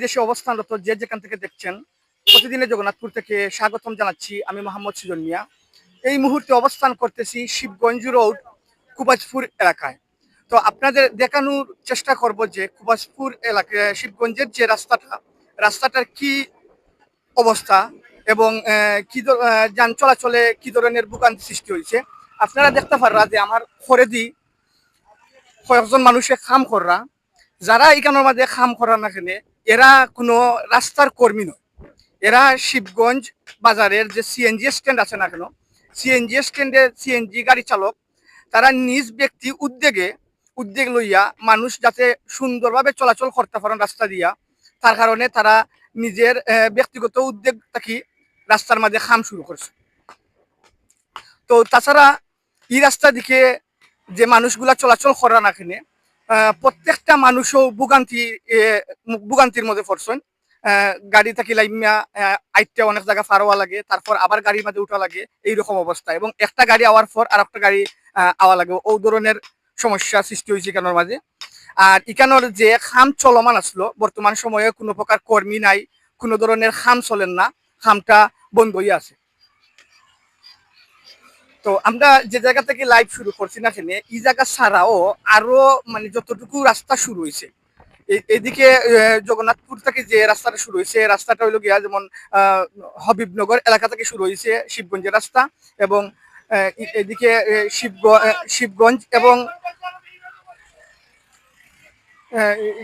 দেশে অবস্থানরত যে যেখান থেকে দেখছেন, প্রতিদিনের জগন্নাথপুর থেকে স্বাগতম জানাচ্ছি আমি মোহাম্মদ সুজন মিয়া। এই মুহূর্তে অবস্থান করতেছি শিবগঞ্জ রোড, কুবাজপুর এলাকায়। তো আপনাদের দেখানোর চেষ্টা করব যে কুবাজপুর এলাকায় শিবগঞ্জের যে রাস্তাটা, রাস্তাটার কি অবস্থা এবং কি যান চলাচলে কি ধরনের বুকান সৃষ্টি হয়েছে। আপনারা দেখতে পাররা যে আমার খরেদি কয়েকজন মানুষে খাম কররা যারা এখানের মাঝে খাম করার না কেনে এরা কোনো রাস্তার কর্মী নয়। এরা শিবগঞ্জ বাজারের যে সিএনজি স্ট্যান্ড আছে না কেন সিএনজি স্ট্যান্ডে সিএনজি গাড়ি চালক, তারা নিজ ব্যক্তি উদ্যোগে, উদ্যোগ লইয়া মানুষ যাতে সুন্দরভাবে চলাচল করতে পারেন রাস্তা দিয়া, তার কারণে তারা নিজের ব্যক্তিগত উদ্যোগ থাকি রাস্তার মাঝে খাম শুরু করছে। তো তাছাড়া এই রাস্তা দিকে যে মানুষগুলা চলাচল করা না কেনে প্রত্যেকটা মানুষও ভোগান্তি ভোগান্তির মধ্যে পড়ছেন। গাড়ি থাকি লাইমিয়া আইটটা অনেক জায়গা ফারোয়া লাগে, তারপর আবার গাড়ির মাঝে উঠা লাগে, এইরকম অবস্থা। এবং একটা গাড়ি আওয়ার পর আর একটা গাড়ি আওয়া লাগে। ও ধরনের সমস্যা সৃষ্টি হয়েছে এখানোর মাঝে। আর ইকানোর যে খাম চলমান আসলো বর্তমান সময়ে কোনো প্রকার কর্মী নাই, কোনো ধরনের খাম চলেন না, খামটা বন্ধ হয়ে আছে। তো আমরা যে জায়গা থেকে লাইভ শুরু করছি না এখানে এই জায়গা ছাড়াও আরও মানে যতটুকু রাস্তা শুরু হয়েছে। এদিকে জগন্নাথপুর থেকে যে রাস্তাটা শুরু হয়েছে রাস্তাটা হইল গিয়া যেমন হবিবনগর এলাকা থেকে শুরু হয়েছে শিবগঞ্জের রাস্তা এবং এদিকে শিবগঞ্জ এবং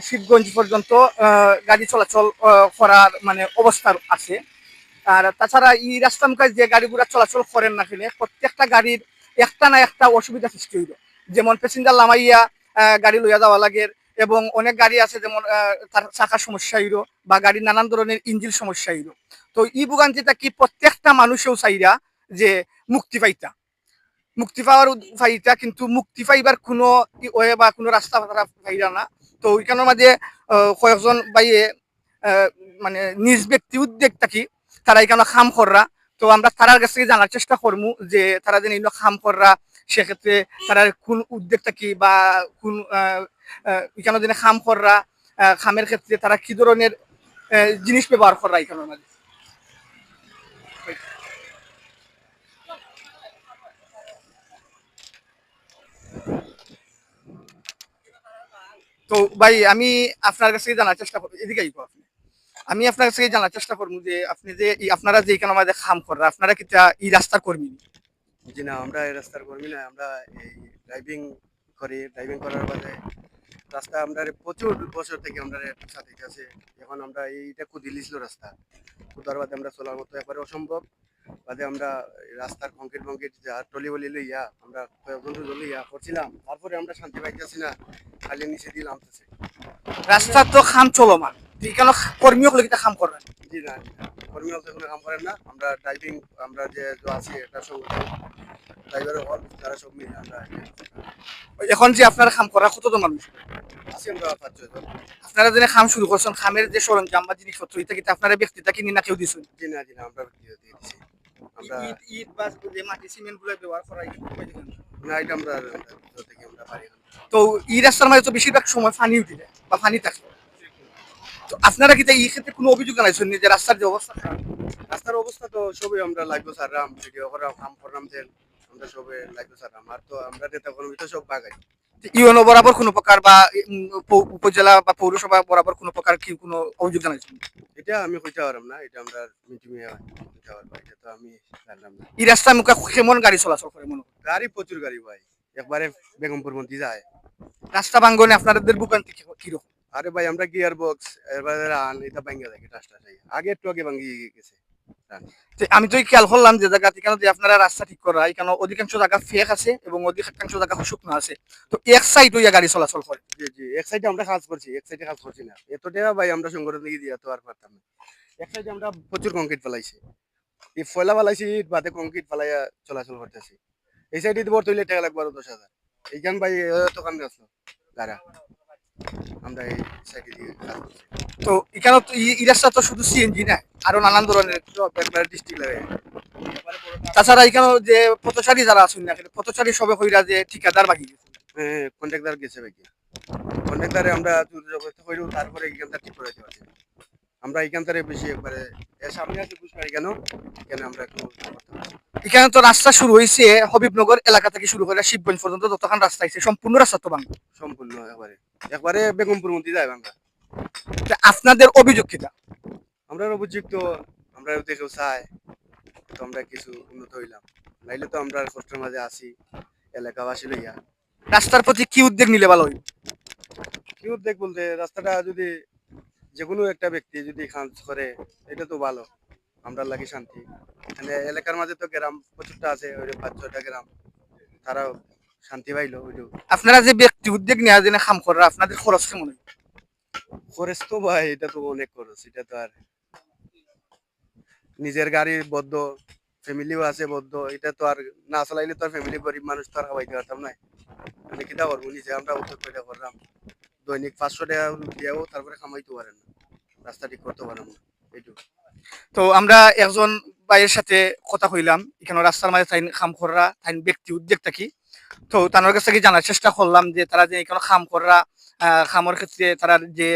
শিবগঞ্জ পর্যন্ত গাড়ি চলাচল করার মানে অবস্থা আছে। আর তাছাড়া এই রাস্তা মুখে যে গাড়িগুলা চলাচল করেন না কেন, প্রত্যেকটা গাড়ির একটা না একটা অসুবিধা সৃষ্টি হইল। যেমন প্যাসেঞ্জার লামাইয়া গাড়ি লইয়া যাওয়া লাগে এবং অনেক গাড়ি আছে যেমন তার চাকার সমস্যা হইল বা গাড়ির নানান ধরনের ইঞ্জিন সমস্যা হইল। তো ই ভোগান্তিটা কি প্রত্যেকটা মানুষেও চাইরা যে মুক্তি পাইতা। মুক্তি পাওয়ার পাইতা কিন্তু মুক্তি পাইবার কোনো ওয়ে বা কোনো রাস্তা তারা পাইরা না। তো ওইখানের মাঝে কয়েকজন বাইয়ে মানে নিজ ব্যক্তি উদ্যোগ থাকি তারা এখানে খাম কররা তো আমরা তারার কাছ জানার চেষ্টা করব যে তারা যেন এগুলো খাম কররা সেক্ষেত্রে তারা কোন উদ্যোগ কি বা কোন এখানে যেন খাম কররা খামের ক্ষেত্রে তারা কি ধরনের জিনিস ব্যবহার করা এখানের মাঝে তো ভাই, আমি আপনার কাছে জানার চেষ্টা করব। এদিকে আমি আপনার কাছে জানার চেষ্টা করব যে আপনি যে এই আপনারা যে এখানে আমাদের খাম করেন আপনারা কি এই রাস্তার কর্মী? জি না আমরা এই রাস্তার কর্মী না আমরা এই ড্রাইভিং করি। ড্রাইভিং করার বাদে রাস্তা আমরা প্রচুর বছর থেকে আমরা সাথে আছে। এখন আমরা এইটা কুদিলিছিল রাস্তা। কুদার বাদে আমরা চলার মতো একবারে অসম্ভব। বাদে আমরা রাস্তার কংক্রিট মংক্রিট যা টলি বলি লইয়া আমরা কয়েকজন লইয়া করছিলাম। তারপরে আমরা শান্তি পাইতেছি না। খালি নিচে দিয়ে নামতেছে। রাস্তার তো খাম চলমান। কর্মীও লিখিতে খাম করেন জি না কোনো কাম করেন না। আমরা ড্রাইভিং আমরা যে আছি এটা সব ড্রাইভারের হল তারা সব মিলে আমরা এখন যে আপনারা খাম করা কতজন মানুষ? আছি আমরা আপনারা যে খাম শুরু করছেন খামের যে সরঞ্জাম বা জিনিসপত্র এটা কিন্তু আপনারা ব্যক্তিটা কিনে না কেউ দিচ্ছেন জি না জি না আমরা দিয়ে দিয়ে দিছি। আমরা ইট ইট বা যে মাটি সিমেন্টগুলো ব্যবহার করা না এটা আমরা আমরা থেকে আমরা পারি না। তো মাঝে তো বেশিরভাগ সময় পানি উঠে যায় বা পানি থাকে। তো আপনারা কি এই ক্ষেত্রে কোনো অভিযোগ জানাইছেন যে রাস্তার যে অবস্থা? রাস্তার অবস্থা তো সবই আমরা লাগবো সাররাম ভিডিও করাম কাম করলাম তেল আমরা সবে লাগবো সাররাম আর তো আমরা নেতা কর্মী তো সব বাগাই। বরাবর কোনো প্রকার বা উপজেলা বা পৌরসভা বরাবর কোনো প্রকার কি কোনো অভিযোগ জানাইছেন? এটা আমি কইতে পারলাম না এটা আমরা কইতে পারব এটা তো আমি জানলাম না। এই রাস্তার মুখে কেমন গাড়ি চলাচল করে মনে? গাড়ি প্রচুর গাড়ি ভাই একবারে বেগমপুর মন্ত্রী যায়। রাস্তা ভাঙ্গনে আপনাদের ভোগান্তি কীরকম? আরে ভাই, আমরা গিয়ার বক্স এবারে রান এটা ভাঙ্গা থাকে টাসটা আগে একটু আগে ভাঙ্গি গেছে আমি তো খেয়াল করলাম যে জায়গা এখানে যে আপনারা রাস্তা ঠিক করা এখানে অধিকাংশ জায়গা ফেক আছে এবং অধিকাংশ জায়গা শুকনো আছে। তো এক সাইড হইয়া গাড়ি চলাচল করে। জি জি, এক সাইডে আমরা কাজ করছি, এক সাইডে কাজ করছি না। এতটা ভাই, আমরা সংগঠন থেকে দিয়া তো আর পারতাম না। এক সাইডে আমরা প্রচুর কংক্রিট ফেলাইছি। এই ফয়লা ফেলাইছি বাদে কংক্রিট ফেলাইয়া চলাচল করতেছি। এই সাইডে হইলে টাকা লাগবে আরও দশ হাজার। এইখান ভাই এত কামে আসলো। গাড়া আমরা এই দিয়ে তো এখানে তো তো শুধু সিএনজি না, আরও নানান ধরনের তাছাড়া এখানে যে পথচারী যারা আছেন না পথচারী সবে হইরা যে ঠিকাদার বাকি গেছে। হ্যাঁ গেছে কন্ট্রাক্টরে আমরা হইলেও তারপরে এখানটা ঠিক করে দিতে পারছি আমরা এখান থেকে বেশি একবারে সামনে আছে পুষ্পারি কেন? কেন আমরা একটু এখানে তো রাস্তা শুরু হয়েছে হবিবনগর এলাকা থেকে শুরু করে শিবগঞ্জ পর্যন্ত যতক্ষণ রাস্তা আছে সম্পূর্ণ রাস্তা তো বাংলা সম্পূর্ণ একবারে। একবারে বেগমপুর মন্দির যায় বাংলা আপনাদের অভিযোগ কিটা আমরা অভিযুক্ত আমরা যদি কেউ চাই তো আমরা কিছু উন্নত হইলাম। নাইলে তো আমরা কষ্টের মাঝে আছি এলাকাবাসী লইয়া। রাস্তার প্রতি কি উদ্যোগ নিলে ভালো হয় কি উদ্যোগ বলতে রাস্তাটা যদি যে কোনো একটা ব্যক্তি যদি কাজ করে এটা তো ভালো। আমরা লাগি শান্তি। মানে এলাকার মাঝে তো গ্রাম প্রচুরটা আছে ওই পাঁচ ছয়টা গ্রাম। তারা শান্তি পাইলো ওইটু আপনারা যে ব্যক্তি উদ্যোগ নেওয়ার জন্য খাম করা আপনাদের খরচ কেমন? খরচ তো ভাই এটা তো অনেক খরচ এটা তো আর নিজের গাড়ি বদ্ধ ফ্যামিলিও আছে বদ্ধ এটা তো আর না চালাইলে তো আর ফ্যামিলি গরিব মানুষ তো আর খাওয়াইতে পারতাম না। আমি কিটা করব নিজে আমরা উদ্যোগ করে করলাম। দৈনিক পাঁচশো টাকা দিয়েও তারপরে কামাইতে পারেন না। রাস্তা ঠিক করতে পারেন না এইটু তো আমরা একজন ভাইয়ের সাথে কথা হইলাম এখানে রাস্তার মাঝে তাই খাম করা তাই ব্যক্তি উদ্যোগ থাকি তো তার কাছ থেকে জানার চেষ্টা করলাম যে তারা যে এখানে খাম করা খামর ক্ষেত্রে তারা যে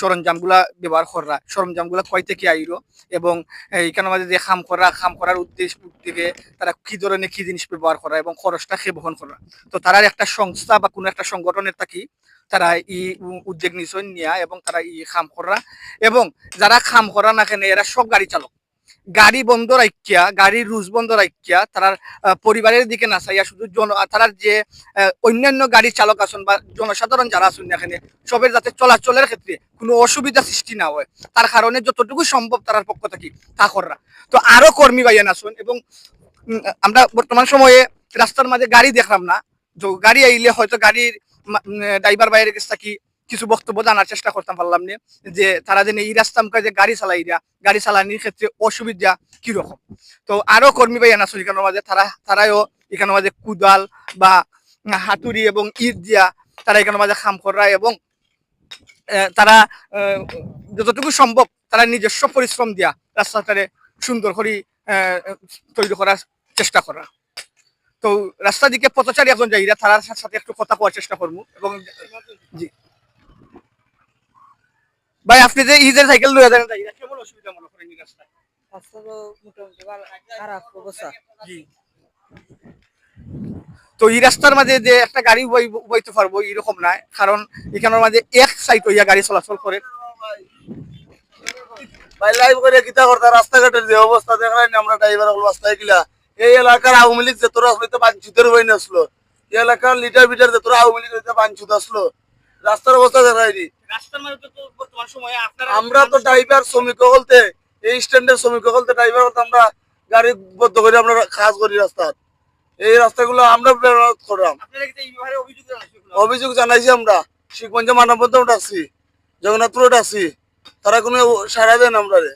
সরঞ্জামগুলা ব্যবহার করা সরঞ্জামগুলা কয় থেকে আইলো এবং এখানে মাঝে যে খাম করা খাম করার উদ্দেশ্য উদ্যোগে তারা কি ধরনের কি জিনিস ব্যবহার করা এবং খরচটা সে বহন করা তো তারা একটা সংস্থা বা কোনো একটা সংগঠনের থাকি তারা ই উদ্যোগ নিশ্চয় নিয়া এবং তারা ই খাম করা এবং যারা খাম করা না কেন, এরা সব গাড়ি চালক। গাড়ি বন্ধ রাখিয়া, গাড়ির রুজ বন্ধ রাখিয়া তারা পরিবারের দিকে না চাইয়া শুধু জন তারার যে অন্যান্য গাড়ি চালক আছেন বা জনসাধারণ যারা আছেন এখানে সবের যাতে চলাচলের ক্ষেত্রে কোনো অসুবিধা সৃষ্টি না হয়। তার কারণে যতটুকু সম্ভব তার পক্ষ থেকে তা করা তো আরও কর্মী ভাইয়ান আছেন এবং আমরা বর্তমান সময়ে রাস্তার মাঝে গাড়ি দেখলাম না। গাড়ি আইলে হয়তো গাড়ির ড্রাইভার বাইরে কাছ থাকি কিছু বক্তব্য জানার চেষ্টা করতাম পারলাম না, যে তারা যেন এই রাস্তা মুখে যে গাড়ি চালাইরা, গাড়ি চালানির ক্ষেত্রে অসুবিধা কীরকম? তো আরও কর্মী ভাই আছে এখানের মাঝে, তারা তারাও এখানে মাঝে কুদাল বা হাতুড়ি এবং ইট দিয়া তারা এখানে মাঝে খাম করা এবং তারা যতটুকু সম্ভব তারা নিজস্ব পরিশ্রম দিয়া রাস্তাটারে সুন্দর করে তৈরি করার চেষ্টা করা। তো রাস্তা দিকে পথচারী একজন যাইরা তার সাথে একটু কথা কওয়ার চেষ্টা করব এবং জি। ভাই আপনি যে ঈদের সাইকেল লয়ে যান যাইরা কেমন অসুবিধা মনে করেন এই রাস্তায় রাস্তা তো মোটামুটি ভালো খারাপ অবস্থা। জি। তো এই রাস্তার মাঝে যে একটা গাড়ি বই- বইতে পারব এরকম না। কারণ এখানের মাঝে এক সাইড হইয়া গাড়ি চলাচল করে। ভাই লাইভ করে কিতা করতা? রাস্তাঘাটের যে অবস্থা দেখলেন আমরা ড্রাইভার হল রাস্তায় গিলা? এই এলাকার আওয়ামী লীগ যে তোরা বাঞ্ছিতের হয়ে আসলো এই এলাকার লিটার বিটার যে তোরা আওয়ামী লীগ বাঞ্ছিত আসলো রাস্তার অবস্থা দেখাইনি রাস্তার মাঝে তো বর্তমান সময়ে আপনারা আমরা তো ড্রাইভার শ্রমিক বলতে এই স্ট্যান্ডের শ্রমিক বলতে ড্রাইভার বলতে আমরা গাড়ি বদ্ধ করে আমরা কাজ করি রাস্তার। এই রাস্তাগুলো আমরা মেরামত করলাম। অভিযোগ জানাইছি আমরা। শিখগঞ্জে মানববন্ধন ডাকছি জগন্নাথপুরে ডাকছি তারা কোনো সারা দেন আমরা রে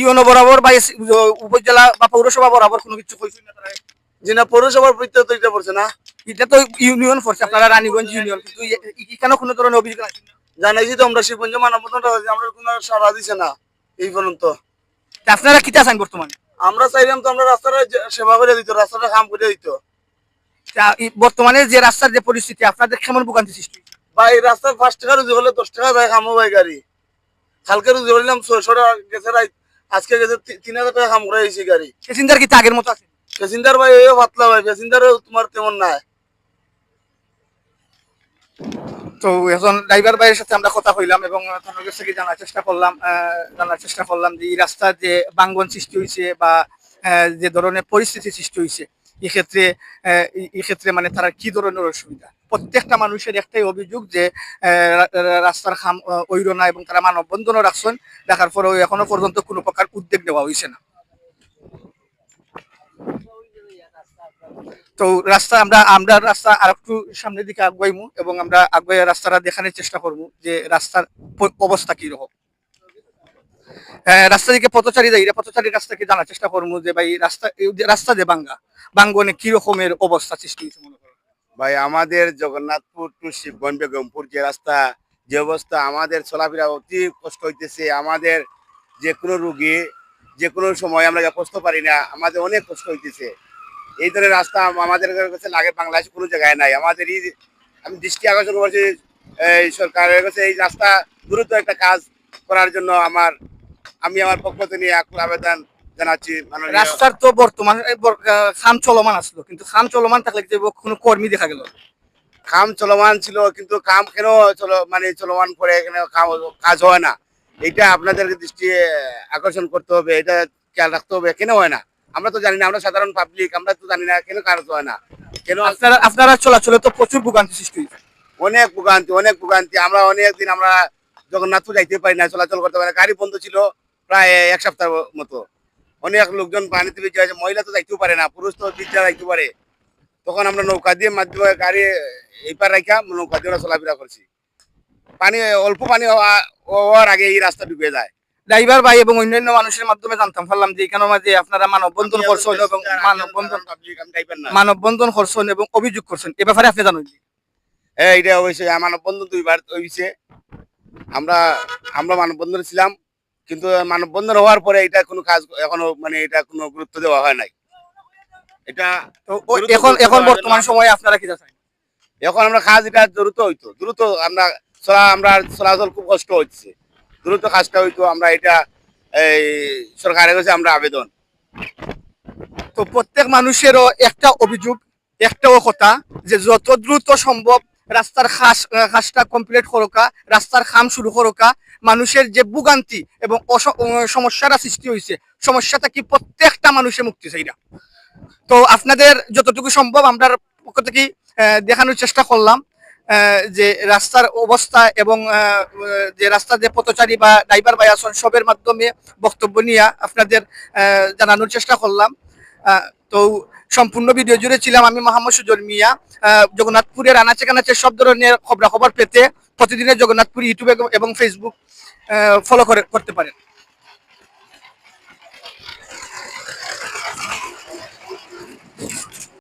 ইউনো বরাবর বা উপজেলা বা পৌরসভা বরাবর কোনো কিছু কইছেন না তারা? যিনি পৌরসভার প্রত্যেক তো এটা পড়ছে না। এটা তো ইউনিয়ন পড়ছে আপনারা রানীগঞ্জ ইউনিয়ন কিন্তু এখানে কোনো ধরনের অভিযোগ আছে না জানাইছি তো আমরা শিবগঞ্জ মানববন্ধন আমরা কোনো সারা দিছে না এই পর্যন্ত। তা আপনারা কিতা চান বর্তমানে? আমরা চাইলাম তো আমরা রাস্তাটা যে- সেবা করে দিত রাস্তাটা কাম করে দিত। বর্তমানে যে রাস্তার যে পরিস্থিতি আপনাদের কেমন ভোগান্তি সৃষ্টি? এই রাস্তায় পাঁচ টাকা রুজি হলে দশ টাকা যায় খামো ভাই গাড়ি। কালকে রুজি হইলাম ছয়শো টাকা গেছে রাই আজকে গেছে তিন হাজার টাকা খাম করে গাড়ি। প্যাসেঞ্জার কি আগের মতো আছে? প্যাসেঞ্জার ভাই পাতলা ভাই প্যাসেঞ্জার তোমার তেমন নাই। তো এখন ড্রাইভার ভাইয়ের সাথে আমরা কথা কইলাম এবং তার কাছ থেকে জানার চেষ্টা করলাম জানার চেষ্টা করলাম যে এই রাস্তার যে বাঙ্গন সৃষ্টি হয়েছে বা যে ধরনের পরিস্থিতি সৃষ্টি হয়েছে এক্ষেত্রে ক্ষেত্রে আহ, এই- এই ক্ষেত্রে মানে তারা কি ধরনের অসুবিধা? প্রত্যেকটা মানুষের একটাই অভিযোগ যে রাস্তার খাম ওইর না এবং তারা মানববন্ধনও রাখছেন দেখার পরেও এখনও পর্যন্ত কোনো প্রকার উদ্যোগ নেওয়া হয়েছে না। তো রাস্তা আমরা আমরা রাস্তা আর একটু সামনের দিকে আগুয়াইমু এবং আমরা আগুয়ে রাস্তাটা দেখানোর চেষ্টা করব যে রাস্তার অবস্থা কি রকম। হ্যাঁ, রাস্তা দিকে পথচারী যাই পথচারী রাস্তাকে জানার চেষ্টা করব যে ভাই রাস্তা রাস্তা যে বাঙ্গা বাঙ্গনে কি অবস্থা সৃষ্টি হয়েছে মনে করো? ভাই আমাদের জগন্নাথপুর টু শিবগঞ্জ বেগমপুর যে রাস্তা যে অবস্থা আমাদের চলাফেরা অতি কষ্ট হইতেছে। আমাদের যে কোনো রুগী যে কোনো সময় আমরা কষ্ট পারি না আমাদের অনেক কষ্ট হইতেছে। এই ধরনের রাস্তা আমাদের কাছে লাগে বাংলাদেশে কোনো জায়গায় নাই। আমাদের এই আমি দৃষ্টি আকর্ষণ করছি এই সরকারের কাছে এই রাস্তা দ্রুত একটা কাজ করার জন্য আমার আমি আমার পক্ষ থেকে আবেদন জানাচ্ছি রাস্তার তো বর্তমানে খাম চলমান আসলো কিন্তু খাম চলমান থাকলে কোনো কর্মী দেখা গেল। কাম চলমান ছিল কিন্তু কাম কেন চলো মানে চলমান করে এখানে কাজ হয় না? এটা আপনাদের দৃষ্টি আকর্ষণ করতে হবে এটা খেয়াল রাখতে হবে। কেন হয় না? আমরা তো জানি না আমরা সাধারণ পাবলিক আমরা তো জানি না কেন কাজ হয় না। কেন আপনারা আপনারা চলাচলে তো প্রচুর ভোগান্তি সৃষ্টি অনেক ভোগান্তি অনেক ভোগান্তি। আমরা অনেক দিন আমরা জগন্নাথপুর যাইতে পারি না চলাচল করতে পারি না। গাড়ি বন্ধ ছিল প্রায় এক সপ্তাহ মতো। অনেক লোকজন পানিতে বেঁচে আছে মহিলা তো যাইতেও পারে না পুরুষ তো বিদ্যা যাইতে পারে। তখন আমরা নৌকা দিয়ে মাধ্যমে গাড়ি এইপার রাখা নৌকা দিয়ে চলাফেরা করছি। পানি অল্প পানি হওয়া- হওয়ার আগে এই রাস্তা ডুবে যায়। ড্রাইভার ভাই এবং অন্যান্য মানুষের মাধ্যমে জানতাম পারলাম যে এখানে মাঝে আপনারা মানববন্ধন করছেন এবং মানববন্ধন মানববন্ধন করছেন এবং অভিযোগ করছেন এ ব্যাপারে আপনি জানেন? হ্যাঁ এটা অবশ্যই মানববন্ধন দুইবার হয়েছে আমরা আমরা মানববন্ধন ছিলাম কিন্তু মানববন্ধন হওয়ার পরে এটা কোনো কাজ এখনও মানে এটা কোনো গুরুত্ব দেওয়া হয় নাই। এটা তো এখন এখন বর্তমান সময়ে আপনারা কি এখন আমরা কাজ এটা দ্রুত হইতো দ্রুত আমরা চলা আমরা চলাচল খুব কষ্ট হচ্ছে। দ্রুত কাজটা হইতো, আমরা এটা, এই, সরকারের কাছে আমরা আবেদন। তো প্রত্যেক মানুষেরও একটা অভিযোগ, একটাও কথা যে যত দ্রুত সম্ভব রাস্তার খাস, খাসটা কমপ্লিট করোকা, রাস্তার খাম শুরু করোকা, মানুষের যে ভোগান্তি এবং সমস্যাটা সৃষ্টি হয়েছে সমস্যাটা কি প্রত্যেকটা মানুষের মুক্তি চাইরা। তো আপনাদের যতটুকু সম্ভব আমরা পক্ষ থেকে দেখানোর চেষ্টা করলাম। যে রাস্তার অবস্থা এবং যে রাস্তা যে পথচারী বা ড্রাইভার ভাই আসন সবের মাধ্যমে বক্তব্য নিয়ে আপনাদের জানানোর চেষ্টা করলাম। তো সম্পূর্ণ ভিডিও জুড়ে ছিলাম আমি মোহাম্মদ সুজন মিয়া। জগন্নাথপুরের আনাচে কানাচে সব ধরনের খবরাখবর পেতে প্রতিদিনের জগন্নাথপুর ইউটিউব এবং ফেসবুক ফলো করে, করতে পারেন।